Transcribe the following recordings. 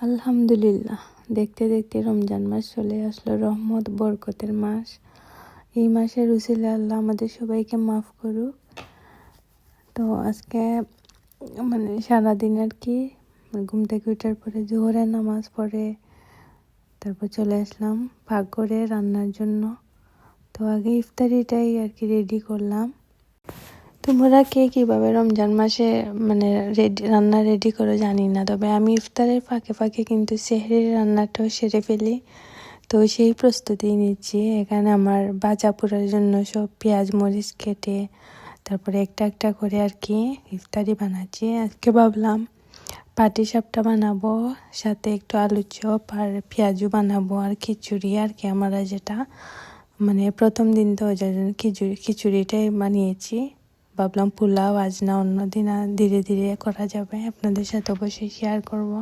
আলহামদুলিল্লাহ। দেখতে দেখতে রমজান মাস চলে আসলো, রহমত, বরকতের মাস। এই মাসের উসিলে আল্লাহ আমাদের সবাইকে মাফ করুক। তো আজকে মানে সারাদিন আর কি, ঘুম থেকে ওঠার পরে জোহরে নামাজ পড়ে, তারপর চলে আসলাম পাক করে রান্নার জন্য। তো আগে ইফতারিটাই আর কি রেডি করলাম। তোমরা কে কীভাবে রমজান মাসে মানে রেডি রান্না রেডি করো জানি না, তবে আমি ইফতারের ফাঁকে ফাঁকে কিন্তু সেহরির রান্নাটাও সেরে ফেলি। তো সেই প্রস্তুতি নিচ্ছি, এখানে আমার বাজা পোড়ার জন্য সব পেঁয়াজ, মরিচ কেটে তারপরে একটা একটা করে আর কি ইফতারি বানাচ্ছি। আজকে ভাবলাম পাটি সাপটা বানাবো, সাথে একটু আলু চপ আর পেঁয়াজও বানাবো আর খিচুড়ি আর কি, আমরা যেটা মানে প্রথম দিন তো খিচুড়ি, খিচুড়িটাই বানিয়েছি। ভাবলাম পোলাও আজ না অন্য দিন ধীরে ধীরে করা যাবে। আপনাদের সাথে অবশ্যই শেয়ার করব।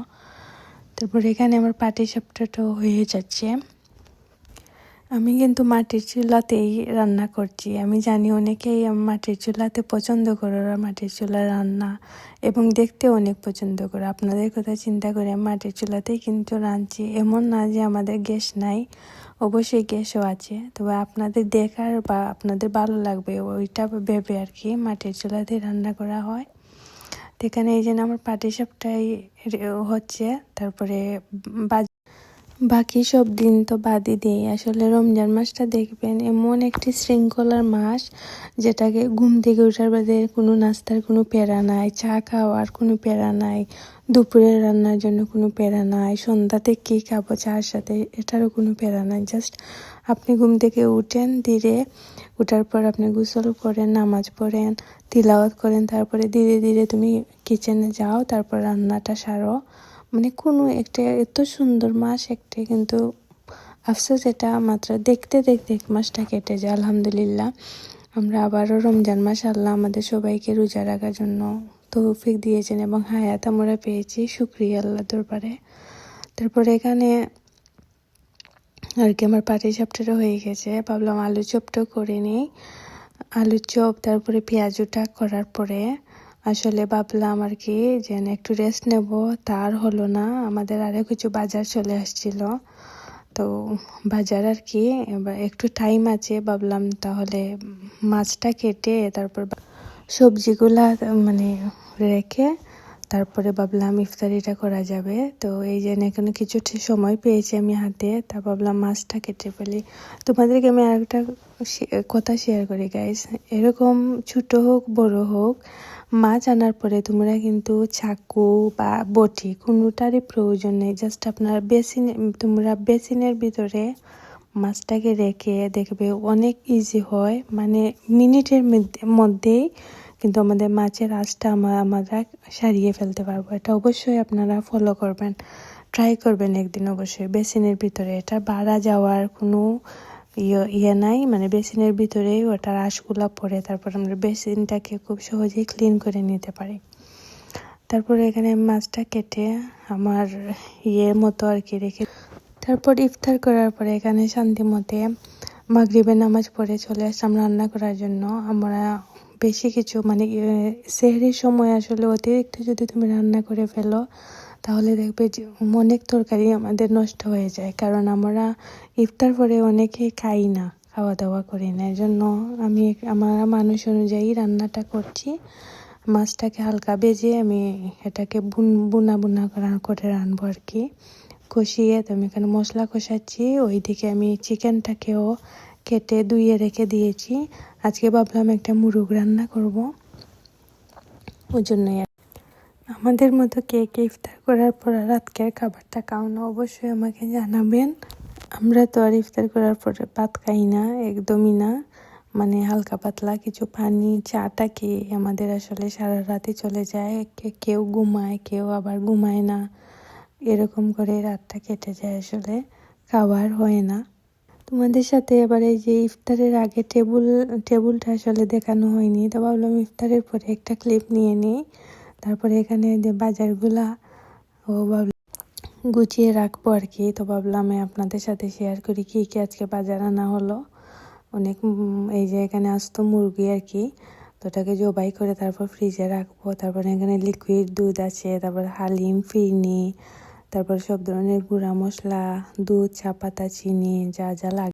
তারপর এখানে আমার পাটি সাপটাটাও হয়ে যাচ্ছে। আমি কিন্তু মাটির চুলাতেই রান্না করছি। আমি জানি অনেকেই মাটির চুলাতে পছন্দ করে ওরা মাটির চুলা রান্না এবং দেখতে অনেক পছন্দ করে। আপনাদের কথা চিন্তা করে মাটির চুলাতেই কিন্তু রাঁধছি। এমন না যে আমাদের গ্যাস নাই। অবশ্যই গ্যাসও আছে। তবে আপনাদের দেখার বা আপনাদের ভালো লাগবে, ওইটা ভেবে আর কি মাটির চুলাতেই রান্না করা হয়। এখানে এই জন্য আমার পাটি সাপটাই হচ্ছে, তারপরে বাকি সব দিন তো বাদই দিই। আসলে রমজান মাসটা দেখবেন, এমন একটি শৃঙ্খলার মাস যেটাকে ঘুম থেকে ওঠার বাদে কোনো নাস্তার কোনো প্যারা নাই, চা খাওয়ার কোনো প্যারা নাই দুপুরের রান্নার জন্য কোনো প্যারা নাই সন্ধ্যাতে কী খাব চার সাথে, এটারও কোনো প্যারা নাই। জাস্ট আপনি ঘুম থেকে উঠেন, ধীরে উঠার পর আপনি গোসল করেন, নামাজ পড়েন, তিলাওয়াত করেন, তারপরে ধীরে ধীরে তুমি কিচেনে যাও, তারপর রান্নাটা সারো। মানে কোনো একটা এত সুন্দর মাস একটা, কিন্তু আফসোস এটা মাত্র দেখতে দেখতে এক মাসটা কেটে যায়, আলহামদুলিল্লাহ। আমরা আবারও রমজান মাস, আল্লাহ আমাদের সবাইকে রোজা রাখার জন্য তৌফিক দিয়েছেন এবং হায়াত আমরা পেয়েছি। শুক্রিয়া আল্লাহ দরবারে। তারপরে এখানে আর কি আমার পাটি চাপটা হয়ে গেছে। ভাবলাম আলু চপটা করে নিই। আলু চপ, তারপরে পেঁয়াজুটা করার পরে আসলে ভাবলাম আর কি যে একটু রেস্ট নেব। তার হলো না, আমাদের আরও কিছু বাজার চলে আসছিল। তো বাজার আর কি একটু টাইম আছে, ভাবলাম তাহলে মাছটা কেটে তারপর সবজিগুলা মানে রেখে তারপরে ভাবলাম ইফতারিটা করা যাবে। তো এই জন্য এখানে কিছু সময় পেয়েছি আমি হাতে, তা ভাবলাম মাছটা কেটে ফেলি। তোমাদেরকে আমি আরেকটা কথা শেয়ার করি গাইস এরকম ছোট হোক, বড় হোক, মাছ আনার পরে তোমরা কিন্তু চাকু বা বটি কোনোটারই প্রয়োজন নেই। জাস্ট আপনার বেসিন তোমরা বেসিনের ভিতরে মাছটাকে রেখে দেখবে অনেক ইজি হয়। মানে মিনিটের মধ্যেই কিন্তু আমাদের মাছের আঁচটা আমরা আমরা সারিয়ে ফেলতে পারব। এটা অবশ্যই আপনারা ফলো করবেন। ট্রাই করবেন একদিন অবশ্যই। বেসিনের ভিতরে এটা বাড়া যাওয়ার কোনো ইয়ে ইয়ে নাই। মানে বেসিনের ভিতরেই ওটার আঁশগুলা পড়ে তারপর আমরা বেসিনটাকে খুব সহজেই ক্লিন করে নিতে পারি। তারপরে এখানে মাছটা কেটে আমার ইয়ের মতো আর কি রেখে তারপর ইফতার করার পরে এখানে শান্তি মতে মাগরিবের নামাজ পড়ে চলে আসলাম রান্না করার জন্য। আমরা বেশি কিছু মানে সেহরির সময় আসলে অতিরিক্ত যদি তুমি রান্না করে ফেলো, তাহলে দেখবে যে অনেক তরকারি আমাদের নষ্ট হয়ে যায়। কারণ আমরা ইফতার পরে অনেকেই খাই না খাওয়া দাওয়া করি না। এর জন্য আমি আমার মানুষ অনুযায়ী রান্নাটা করছি। মাছটাকে হালকা বেজে আমি এটাকে বুন, বুনা বুনা করে রানবো আর কি কষিয়ে তো আমি এখানে মশলা কষাচ্ছি, ওইদিকে আমি চিকেনটাকেও কেটে ধুয়ে রেখে দিয়েছি। আজকে ভাবলাম একটা মুরগ রান্না করব। ওই জন্যই আমাদের মতো কে কে ইফতার করার পর রাতকের খাবারটা খাও না, অবশ্যই আমাকে জানাবেন। আমরা তো আর ইফতার করার পরে ভাত খাই না, একদমই না। মানে হালকা পাতলা কিছু পানি, চাটা খেয়ে আমাদের আসলে সারা রাতে চলে যায়। কেউ ঘুমায়, কেউ আবার ঘুমায় না। এরকম করে রাতটা কেটে যায় আসলে। খাবার হয় না। তোমাদের সাথে এবার এই যে ইফতারের আগে টেবুল, টেবুলটা আসলে দেখানো হয়নি। তো ভাবলাম ইফতারের পরে একটা ক্লিপ নিয়ে নিই। তারপরে এখানে যে বাজারগুলা, ও ভাবলাম গুছিয়ে রাখব আর কি তো ভাবলাম আপনাদের সাথে শেয়ার করি কি কি আজকে বাজার আনা হলো। অনেক এই যে এখানে আসতো মুরগি আর কি তো ওটাকে জবাই করে তারপর ফ্রিজে রাখব। তারপরে এখানে লিকুইড দুধ আছে, তারপর হালিম, ফিরনি তারপর সব ধরনের গুঁড়া মশলা দুধ চা পাতা চিনি যা যা লাগে।